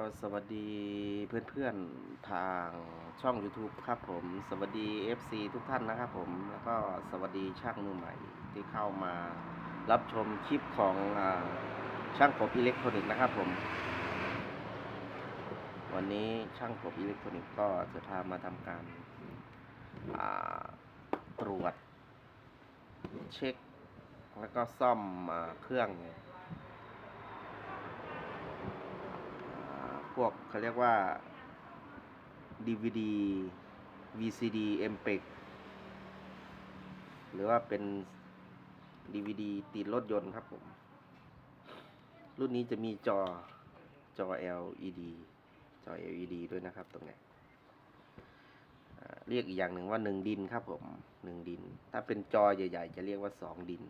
ก็สวัสดีเพื่อนๆทางช่อง YouTube ครับผม สวัสดี FC ทุกท่านนะครับผม แล้วก็สวัสดีช่างมือใหม่ที่เข้ามารับชมคลิปของอช่างกบอิเล็กทรอนิกส์นะครับผม วันนี้ช่างกบอิเล็กทรอนิกส์ก็จะพามาทำการตรวจ เช็ค แล้วก็ซ่อมอเครื่องอ่า พวกเขาเรียกว่า DVD VCD MPEG หรือว่าเป็น DVD ติดรถยนต์ครับผม รุ่นนี้จะมีจอจอ LED จอ LED ด้วยนะครับตรงนี้เรียกอีกอย่างหนึ่งว่าหนึ่งดินครับผมหนึ่งดิน ถ้าเป็นจอใหญ่ ๆ จะเรียกว่าสองดิน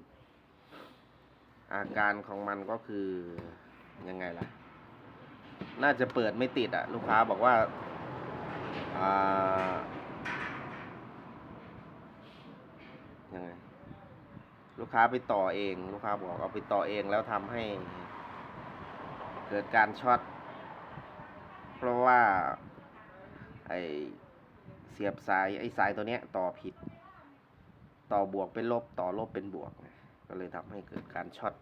อาการของมันก็คือยังไงล่ะ น่าจะเปิดไม่ติดอะลูกค้าบอกว่าอายังไงลูกค้าไปต่อเอง ลูกค้าบอกเอาไปต่อเองแล้วทำให้ เกิดการช็อตเพราะว่า ไอเสียบสายไอสายตัวเนี้ย ต่อผิด ต่อบวกเป็นลบต่อลบเป็นบวก ก็เลยทำให้เกิดการช็อต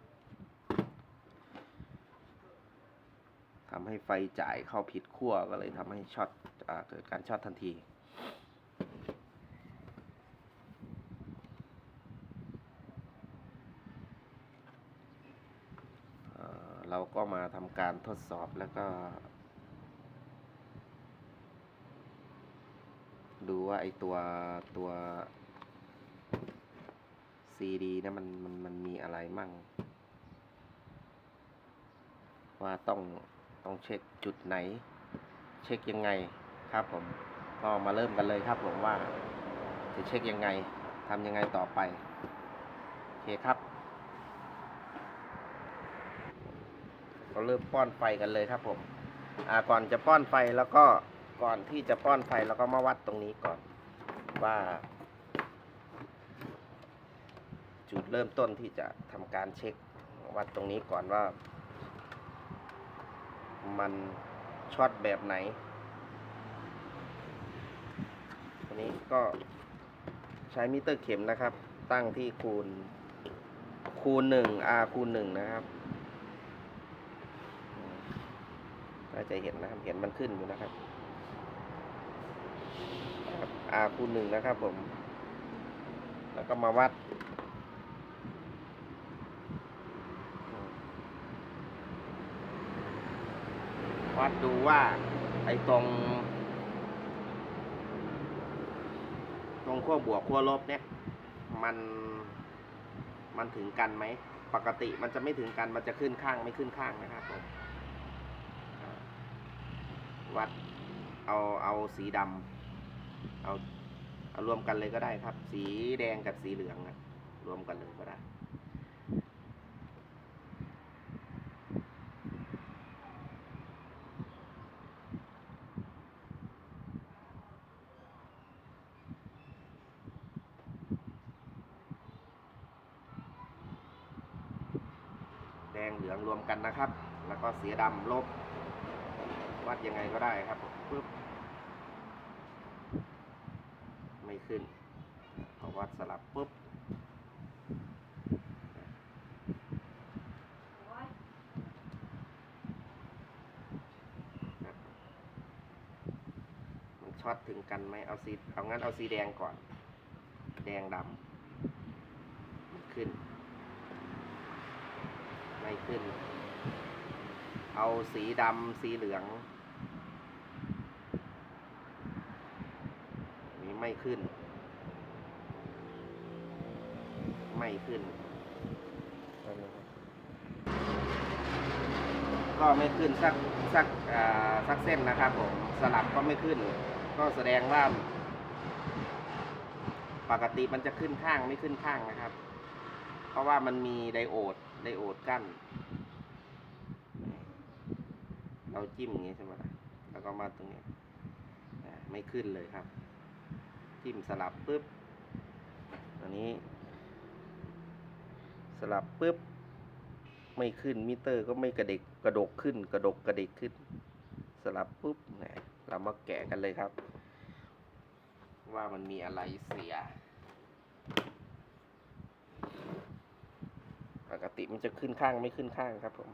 ทำให้ไฟจ่ายเข้าผิดขั้วก็เลยทำให้ช็อตอเกิดการช็อตทันทีเเราก็มาทำการทดสอบแล้วก็ ดูว่าไอตัวตัว CD นะมันมันมันมีอะไรมั่ง ว่าต้อง ต้องเช็คจุดไหน เช็คยังไงครับผมก็มาเริ่มกันเลยครับผมว่าจะเช็คยังไงทำยังไงต่อไปโอเคครับ เราเริ่มป้อนไฟกันเลยครับผมอ่าก่อนจะป้อนไฟแล้วก็ก่อนที่จะป้อนไฟแล้วก็มาวัดตรงนี้ก่อนว่า จุดเริ่มต้นที่จะทำการเช็ควัดตรงนี้ก่อนว่า มันช็อตแบบไหนอันนี้ก็ใช้มิเตอร์เข็มนะครับ ตั้งที่คูณ คูณหนึ่ง R คูณหนึ่งนะครับน่าจะเห็นนะครับ เห็นมันขึ้นอยู่นะครับครับ R คูณหนึ่งนะครับผม แล้วก็มาวัด วัดดูว่า ไอ้ตรง ตรงขั้วบวกขั้วลบเนี่ย มันมันถึงกันไหม ปกติมันจะไม่ถึงกันมันจะขึ้นข้างไม่ขึ้นข้างนะครับผมวัดเอาเอาสีดำเอาเอารวมกันเลยก็ได้ครับ สีแดงกับสีเหลืองอะรวมกันเลยก็ได้งเหลืองรวมกั นะครับ แล้วก็สีดำลบวัดยังไงก็ได้ครับปึ๊บไม่ขึ้นพอวัดสลับปุ๊บครับมันช็อตถึงกันไหมเอาสีเอางั้นเอาสีแดงก่อน แดงดำมันขึ้น ไม่ขึ้น เอาสีดำสีเหลือง นี่ไม่ขึ้น ไม่ขึ้น ก็ไม่ขึ้นสักสักอ่าสักเส้นนะครับผมสลับก็ไม่ขึ้น ก็แสดงว่า ปกติมันจะขึ้นข้างไม่ขึ้นข้างนะครับ เพราะว่ามันมีไดโอดไดโอดกั้น เราจิ้มอย่างนี้ใช่ไหมล่ะแล้วก็มาตรงนี้ไม่ขึ้นเลยครับ จิ้มสลับปุ๊บอันนี้ สลับปุ๊บ ไม่ขึ้นมิเตอร์ก็ไม่กระเดกกระดกขึ้น กระดกกระเดกขึ้น สลับปุ๊บเนี่ยเรามาแกะกันเลยครับ ว่ามันมีอะไรเสีย ปกติมันจะขึ้นข้างไม่ขึ้นข้างครับผม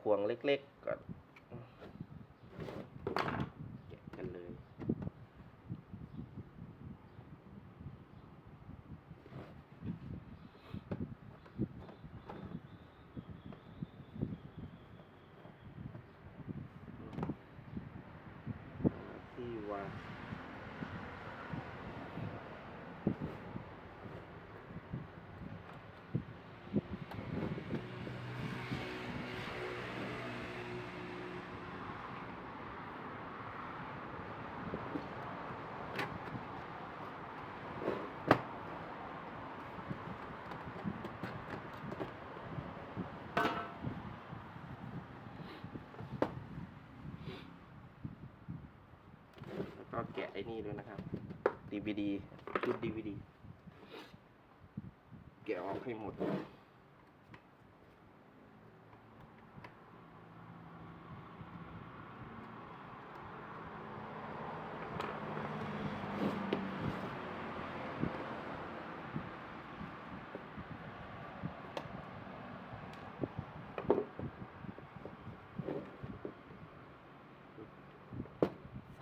เอาไขวงเล็ก ๆก่อนแกะกันเลย ที่วางแล้วก็แกะไอ้ นี่ด้วยนะครับ DVD ชุด DVD แกะออกให้หมด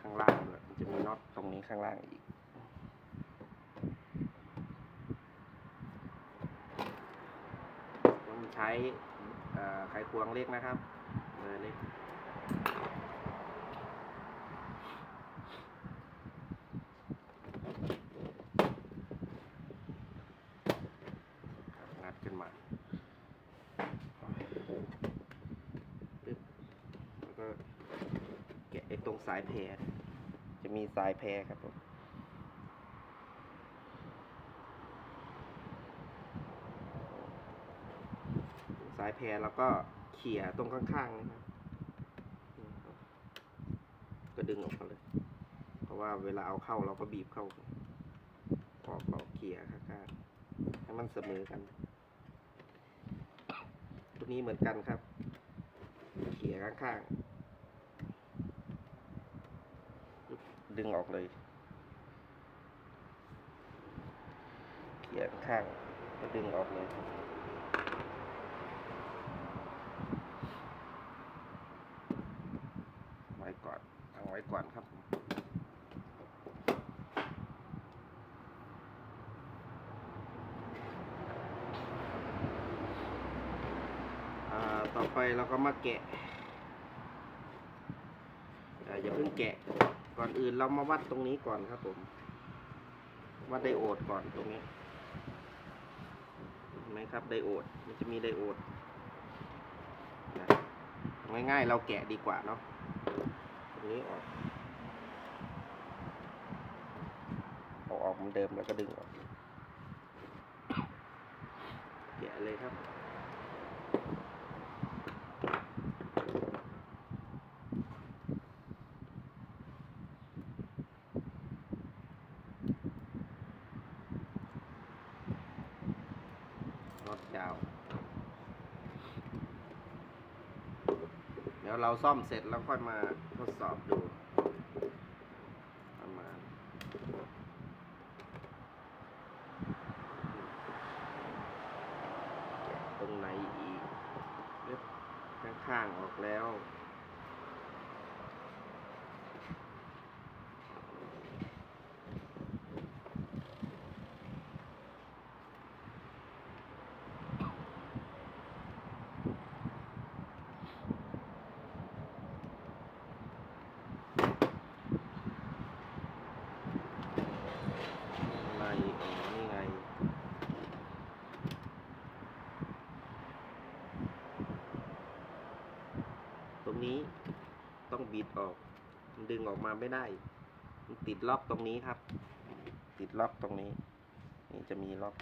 ข้างล่างด้วยมันจะมีน็อตตรงนี้ ข้างล่างอีก ต้องใช้ไขควงเล็กนะครับเบอร์เล็กงัดขึ้นมาแล้วก็แกะไอ้ตรงสายแพร จะมีสายแพรครับผมสายแพรแล้วก็เขี่ยตรงข้างๆนะครับ ก็ดึงออกมาเลย เพราะว่าเวลาเอาเข้าเราก็บีบเข้าออกเราเขี่ยข้างๆให้มันเสมอกัน ตัวนี้เหมือนกันครับ เขี่ยข้างๆ ดึงออกเลย เขี่ยข้างก็ดึงออกเลย ไว้ก่อนเอาไว้ก่อนครับผมต่อไปเราก็มาแกะอย่าเพิ่งแกะ ก่อนอื่นเรามาวัดตรงนี้ก่อนครับผม วัดไดโอดก่อนตรงนี้เห็นไหมครับไดโอด มันจะมีไดโอด ง่ายๆ เราแกะดีกว่าเนาะตรงนี้ออกเอาออกเหมือนเดิมแล้วก็ดึงออก แกะเลยครับ น็อตยาว เดี๋ยวเราซ่อมเสร็จแล้วค่อยมาทดสอบดู ประมาณตรงไหนอีกข้างๆออกแล้ว ในอ๋อนี่ไง ตรงนี้ต้องบิดออก มัน ดึงออกมาไม่ได้ มันติดล็อกตรงนี้ครับ ติดล็อกตรงนี้ นี่จะมีล็อก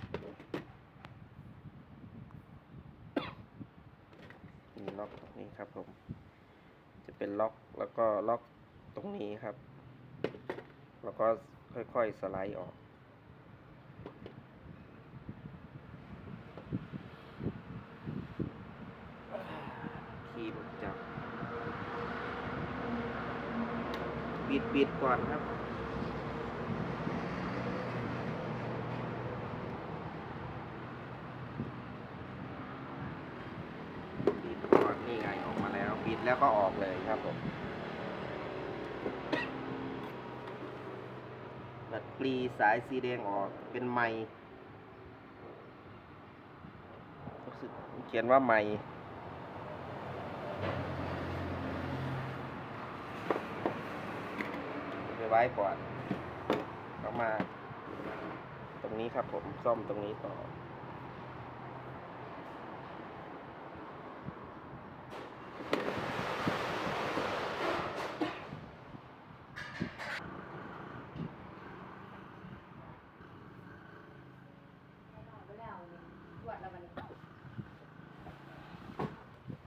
มีล็อกตรงนี้ครับผม จะเป็นล็อกแล้วก็ล็อกตรงนี้ครับ แล้วก็ค่อยๆสไลด์ออก คีบจับ บิดบิดก่อนครับบิดก่อนนี่ไงออกมาแล้วบิดแล้วก็ออกเลยครับผมตัดปลีสายสีแดงออกเป็นไม้รู้สึกเขียนว่าไม้ไปไว้ก่อนเข้ามา ตรงนี้ครับผมซ่อมตรงนี้ต่อ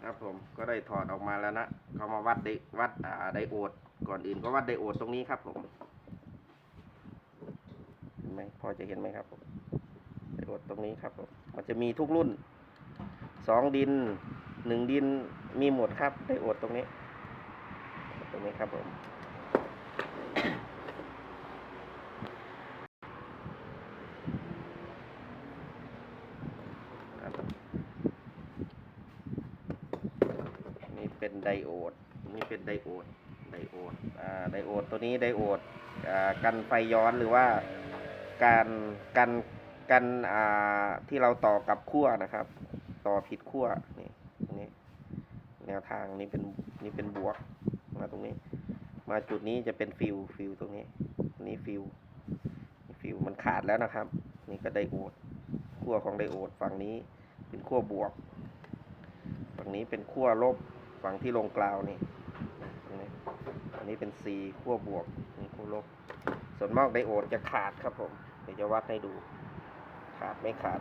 ครับผมก็ได้ถอดออกมาแล้วนะเขามาวัดไดวัดอ่าไดโอด ก่อนอื่นก็วัดไดโอดตรงนี้ครับผมเห็นไหมพอจะเห็นไหมครับผมไดโอดตรงนี้ครับผมมันจะมีทุกรุ่นสองดินหนึ่งดินมีหมดครับไดโอดตรงนี้ ตรงนี้ครับผมนี่เป็นไดโอด นี่เป็นไดโอด โอดอไดโอดตัวนี้ไดโอดอกันไฟย้อนหรือว่าการกันกันที่เราต่อกับขั้วนะครับ ต่อผิดขั้วนี่ตรงนี้แนวทางนี้เป็นนี่เป็นบวกมาตรงนี้ มาจุดนี้จะเป็นฟิวฟิวตรงนี้นี่ฟิวฟิวมันขาดแล้วนะครับ นี่ก็ไดโอดขั้วของไดโอดฝั่งนี้เป็นขั้วบวก ฝั่งนี้เป็นขั้วลบฝั่งที่ลงกลาวนี่ อันนี้เป็น C ขั้วบวกขั้วลบ ส่วนมากไดโอดจะขาดครับผมเดี๋ยวจะวัดให้ดู ขาดไม่ขาด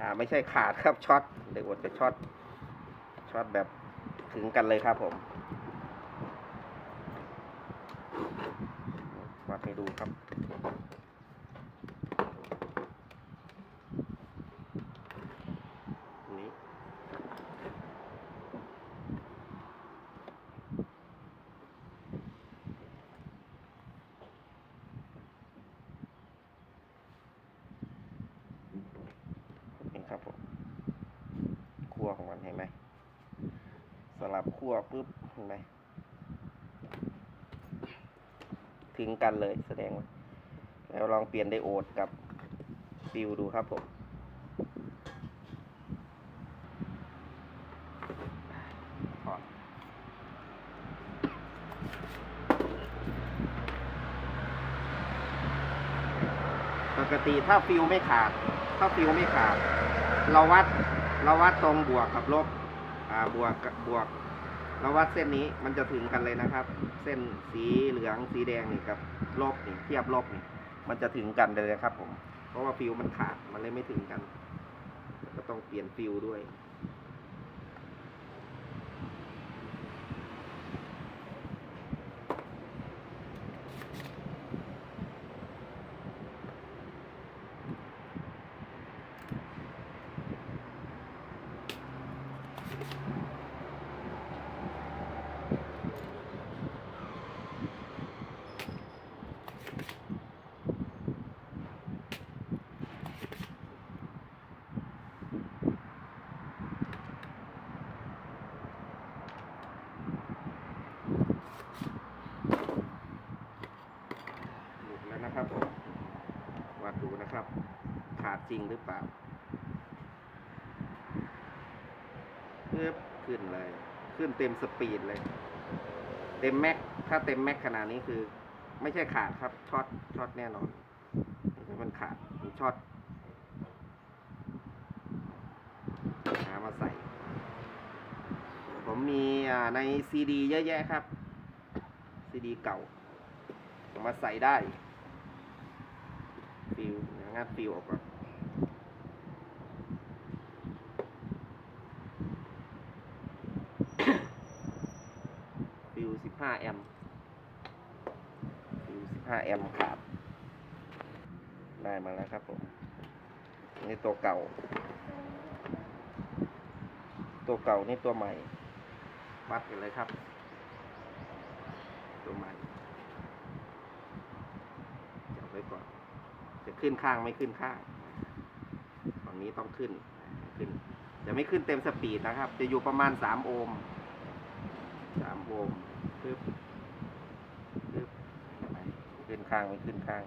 อ่าไม่ใช่ขาดครับช็อตไดโอดจะช็อตช็อตแบบถึงกันเลยครับผมวัดให้ดูครับ นี้ นี่ครับผมคั่วของมันเห็นไหมสลับคั่วปุ๊บเห็นไหมถึงกั นเลยแสดงว่าแล้วลองเปลี่ยนไดโอดกับฟิวดูครับผมปกติถ้าฟิวไม่ขาด ถ้าฟิวไม่ขาด เราวัดเราวัดตรงบวกกับลบ อ่าบวกกับบวก เราวัดเส้นนี้มันจะถึงกันเลยนะครับ เส้นสีเหลืองสีแดงนี่กับลบนี่เทียบลบนี่มันจะถึงกันเลยนะครับผม เพราะว่าฟิวมันขาดมันเลยไม่ถึงกัน ก็ต้องเปลี่ยนฟิวด้วย หลุดแล้วนะครับผมวัดดูนะครับ ขาดจริงหรือเปล่าเพิ่ ขึ้นเลย ขึ้นเต็มสปีดเลย เต็มแม็ก ถ้าเต็มแม็กขนาดนี้คือ ไม่ใช่ขาดครับช็อตช็อตแน่นอน มันขาดมันช็อตหามาใส่ ผมมีในซีดีเยอะแยะครับซีดีเก่า มาใส่ได้ฟิวเดี๋ยวงัดฟิวออกก่อน ฟิวสิบห้าแอมป์15 แอมป์ขาดได้มาแล้วครับผม นี่ตัวเก่า ตัวเก่านี่ตัวใหม่ วัดกันเลยครับ ตัวใหม่จับไว้ก่อน จะขึ้นข้างไม่ขึ้นข้างฝั่งนี้ต้องขึ้น ขึ้น จะไม่ขึ้นเต็มสปีดนะครับ จะอยู่ประมาณสามโอห์มสามโอห์ม ปึ๊บปึ๊บไหมขึ้นข้างไม่ขึ้นข้าง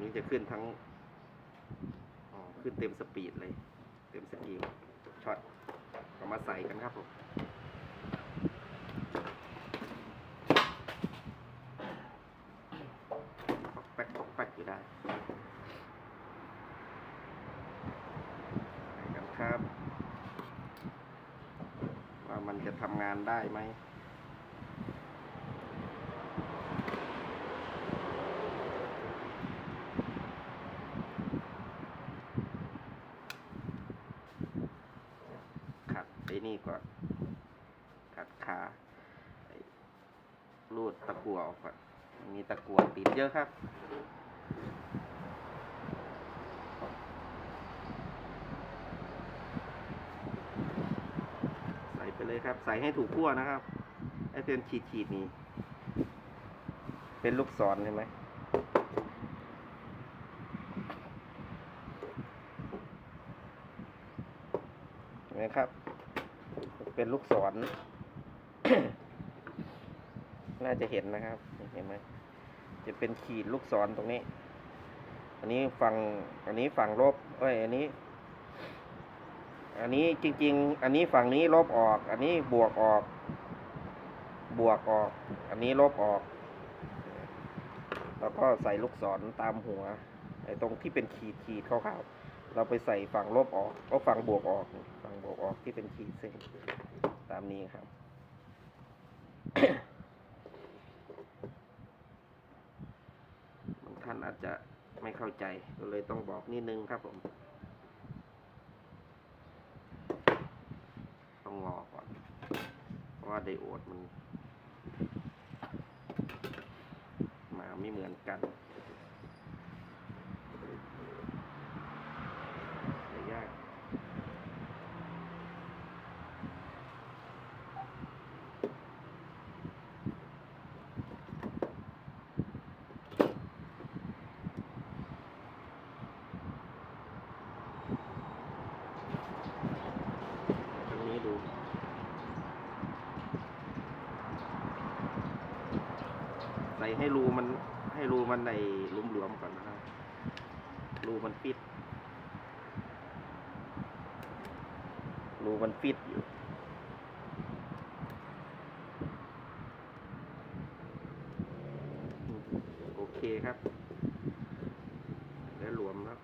นี้จะขึ้นทั้งอ๋อขึ้นเต็มสปีดเลย เต็มสกิลช็อตเอามาใส่กันครับผม ปอกแป๊กปอกแป๊กอยู่ได้ใส่กันครับ ว่ามันจะทำงาน ได้ไหม ขัดไอ้นี่ก่อน ขัดขาไอ้รูดตะกั่วออกก่อน มีตะกั่วติดเยอะครับ ใส่ไปเลยครับ ใส่ให้ถูกขั้วนะครับ ไอ้เป็นขีดขีดๆนี้ เป็นลูกศรใช่ไหมเห็นไหมครับ เป็นลูกศร น่าจะเห็นนะครับ เห็นไหม จะเป็นขีดลูกศรตรงนี้ อันนี้ฝั่ง อันนี้ฝั่งลบเอ้ย อันนี้ อันนี้จริง ๆ อันนี้ฝั่งนี้ลบออก อันนี้บวกออก บวกออก อันนี้ลบออก แล้วก็ใส่ลูกศรตามหัว ไอ้ตรงที่เป็นขีดขีดขาวๆเราไปใส่ฝั่งลบออกก็ฝั่งบวกออก ฝั่งบวกออกที่เป็นขีดเส้นตามนี้ครับบางท่านอาจจะไม่เข้าใจก็เลยต้องบอกนิดนึงครับผม ต้องงอก่อน เพราะว่าไดโอดมัน มาไม่เหมือนกันแต่ยาก ตรงนี้ดู ใส่ให้รูมันให้รูมันในหลุมหลวมๆก่อนนะครับ รูมันปิด รูมันปิดอยู่ โอเคครับ แล้วหลวมแล้ว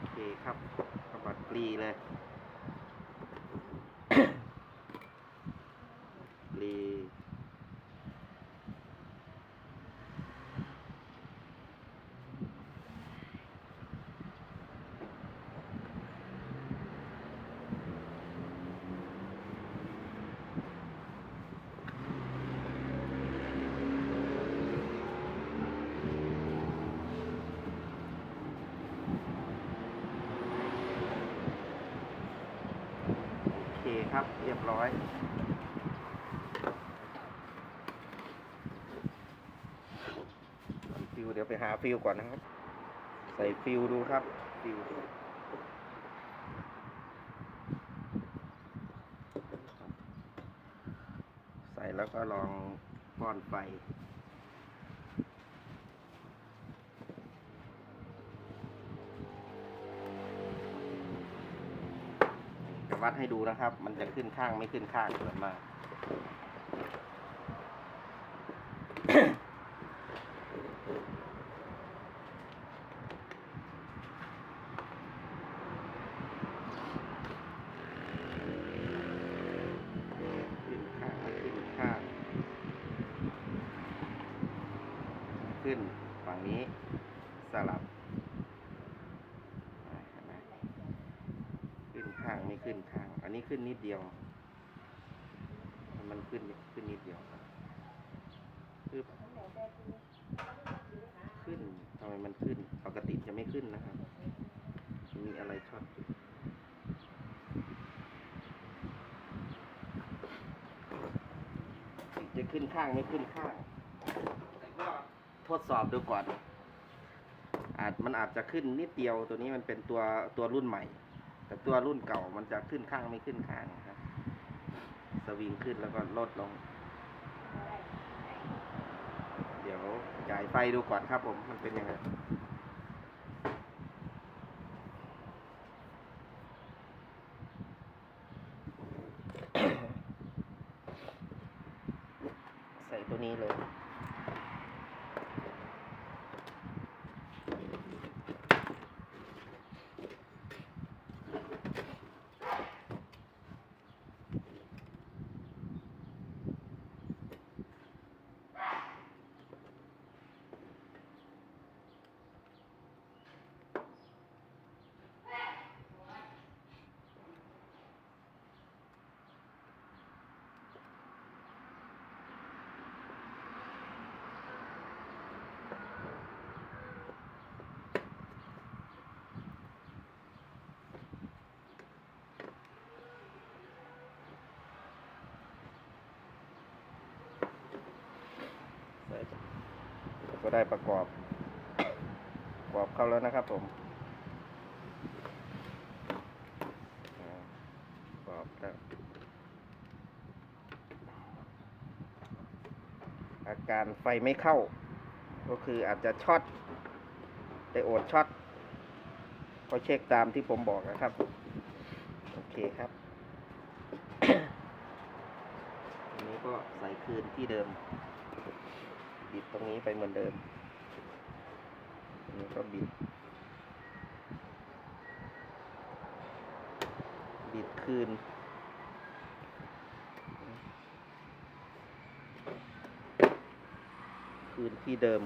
โอเคครับกระบั ดีเลย ปลีโอเคครับ เรียบร้อย ฟิวเดี๋ยวไปหาฟิวก่อนนะครับ ใส่ฟิวดูครับ ฟิวดูใส่แล้วก็ลองป้อนไฟ วัดให้ดูนะครับ มันจะขึ้นข้างไม่ขึ้นข้างส่วนมากขึ้นข้างไม่ขึ้นข้างขึ้นฝั่งนี้สลับอ่าเห็นไหมขึ้น ขึ้นข้าง อันนี้ขึ้นนิดเดียว มันขึ้นขึ้นนิดเดียวปึ๊บขึ้นทำไมมันขึ้น ปกติจะไม่ขึ้นนะครับ มีอะไรช็อตอยู่จะขึ้นข้างไม่ขึ้นข้างแต่ก็ทดสอบดูก่อนอาจมันอาจจะขึ้นนิดเดียวตัวนี้มันเป็นตัวตัวรุ่นใหม่ แต่ตัวรุ่นเก่ามันจะขึ้นข้างไม่ขึ้นข้างครับ สวิงขึ้นแล้วก็ลดลง เดี๋ยวจ่ายไฟดูก่อนครับผม มันเป็นยังไงใส่ตัวนี้เลย ใส่แล้ว ก็ได้ประกอบประกอบเข้าแล้วนะครับผมประกอบแล้วอาการไฟไม่เข้า ก็คืออาจจะช็อตไดโอดช็อตก็เช็คตามที่ผมบอกนะครับ โอเคครับอันนี้ก็ใส่คืนที่เดิม บิดตรงนี้ไปเหมือนเดิมอันนี้ก็บิด บิดคืนคืนที่เดิม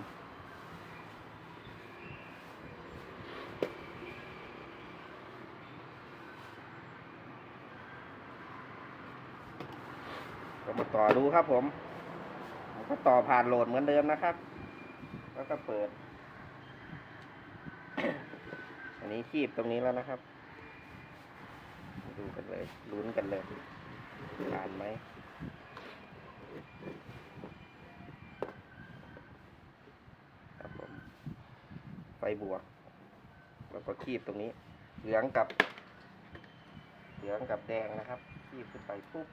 ก็มาต่อดูครับผม ก็ต่อผ่านโหลดเหมือนเดิมนะครับ แล้วก็เปิด อันนี้คีบตรงนี้แล้วนะครับ ดูกันเลยลุ้นกันเลยผ่านไหมครับผมไฟบวก แล้วก็คีบตรงนี้ เหลืองกับ เหลืองกับแดงนะครับ คีบขึ้นไปปุ๊บ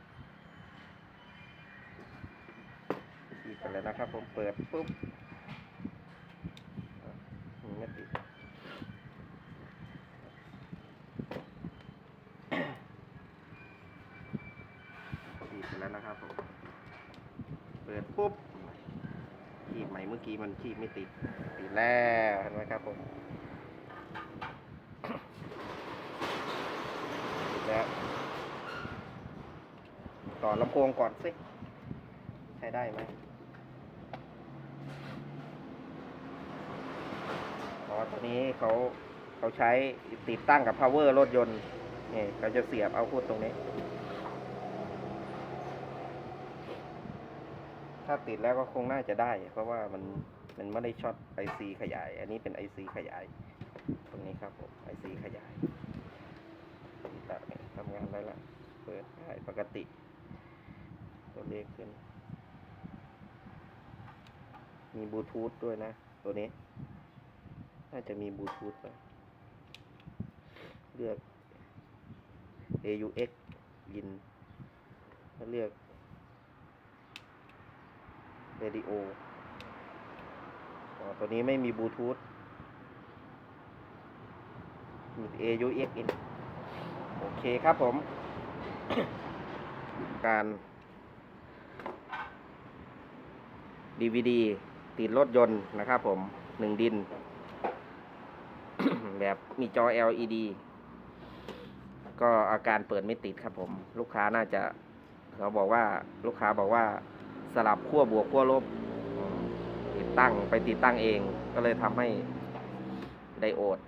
ขีด กันเลยนะครับ ผมเปิดปุ๊บไม่ติดขีดกันแล้วนะครับผมเปิดปุ๊บขีดใหม่เมื่อกี้มันขีดไม่ติดติดแล้วเห็นไหมครับผมติดแล้วต่อลำโพงก่อนสิใช้ได้ไหมอ๋อ ตัวนี้เขาเขาใช้ติดตั้งกับ power รถยนต์นี่เขาจะเสียบเอาพูดตรงนี้ ถ้าติดแล้วก็คงน่าจะได้ เพราะว่ามันมันไม่ได้ช็อตไอซีขยาย อันนี้เป็นไอซีขยาย ตรงนี้ครับผมไอซีขยายทำงานได้ละ เปิดได้ปกติ ตัวเลขขึ้น มีบลูทูธด้วยนะ ตัวนี้ น่าจะมีบลูทูธไปเลือก AUX ยินแล้วเลือก Radio อ๋อตัวนี้ไม่มีบลูทูธมี AUX เองโอเคครับผม การ DVD ติดรถยนต์นะครับผมหนึ่งดิน แบบมีจอ LED ก็อาการเปิดไม่ติดครับผม ลูกค้าน่าจะ เขาบอกว่าลูกค้าบอกว่าสลับขั้วบวกขั้วลบ ติดตั้งไปติดตั้งเอง ก็เลยทำให้ไดโอด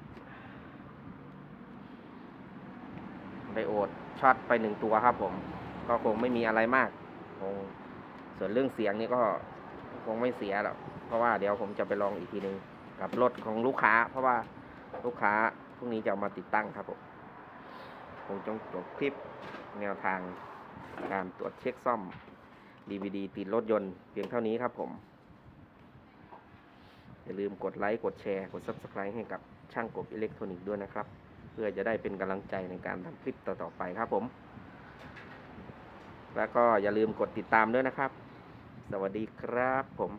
ไดโอดช็อตไปหนึ่งตัวครับผม ก็คงไม่มีอะไรมากคงส่วนเรื่องเสียงนี่ก็คงไม่เสียหรอกเพราะว่าเดี๋ยวผมจะไปลองอีกทีนึงกับรถของลูกค้า เพราะว่า ลูกค้าพรุ่งนี้จะเอามาติดตั้งครับผมคงจงจบคลิปแนวทางการตรวจเช็คซ่อม DVD ติดรถยนต์เพียงเท่านี้ครับผม อย่าลืมกดไลค์กดแชร์กด Subscribe ให้กับช่างกบอิเล็กทรอนิกส์ด้วยนะครับ เพื่อจะได้เป็นกำลังใจในการทำคลิปต่อๆไปครับผม แล้วก็อย่าลืมกดติดตามด้วยนะครับ สวัสดีครับผม